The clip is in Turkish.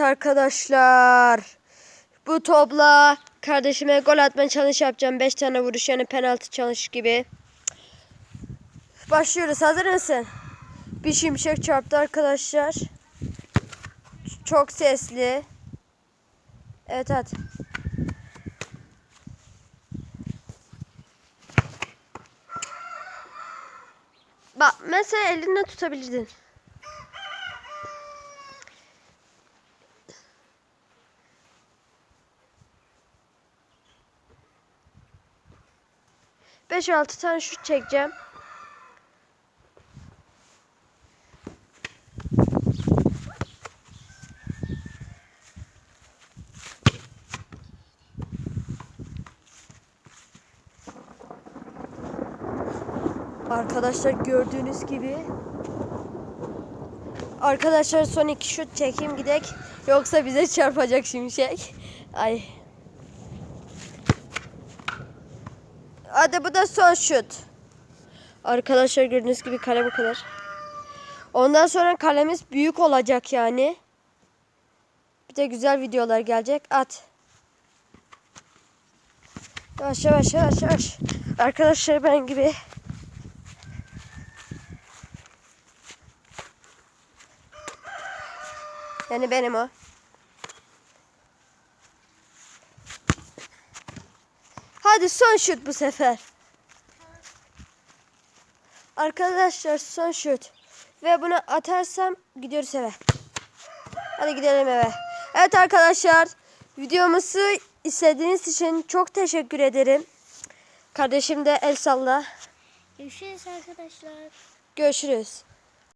Arkadaşlar bu topla kardeşime gol atma challenge yapacağım. 5 tane vuruş yani penaltı challenge gibi. Başlıyoruz. Hazır mısın? Bir şimşek çarptı arkadaşlar. Çok sesli. Evet hadi. Bak mesela elinle tutabilirdin. Beş altı tane şut çekeceğim. Arkadaşlar gördüğünüz gibi Arkadaşlar son iki şut çekeyim gidek yoksa bize çarpacak şimşek. Ay. Hadi bu da son şut. Arkadaşlar gördüğünüz gibi kale bu kadar. Ondan sonra kalemiz büyük olacak yani. Bir de güzel videolar gelecek. At. Yavaş yavaş yavaş yavaş. Arkadaşlar ben gibi. Yani benim o. Hadi son şut bu sefer. Arkadaşlar son şut. Ve bunu atarsam gidiyoruz eve. Hadi gidelim eve. Evet arkadaşlar. Videomuzu izlediğiniz için çok teşekkür ederim. Kardeşim de el salla. Görüşürüz arkadaşlar. Görüşürüz.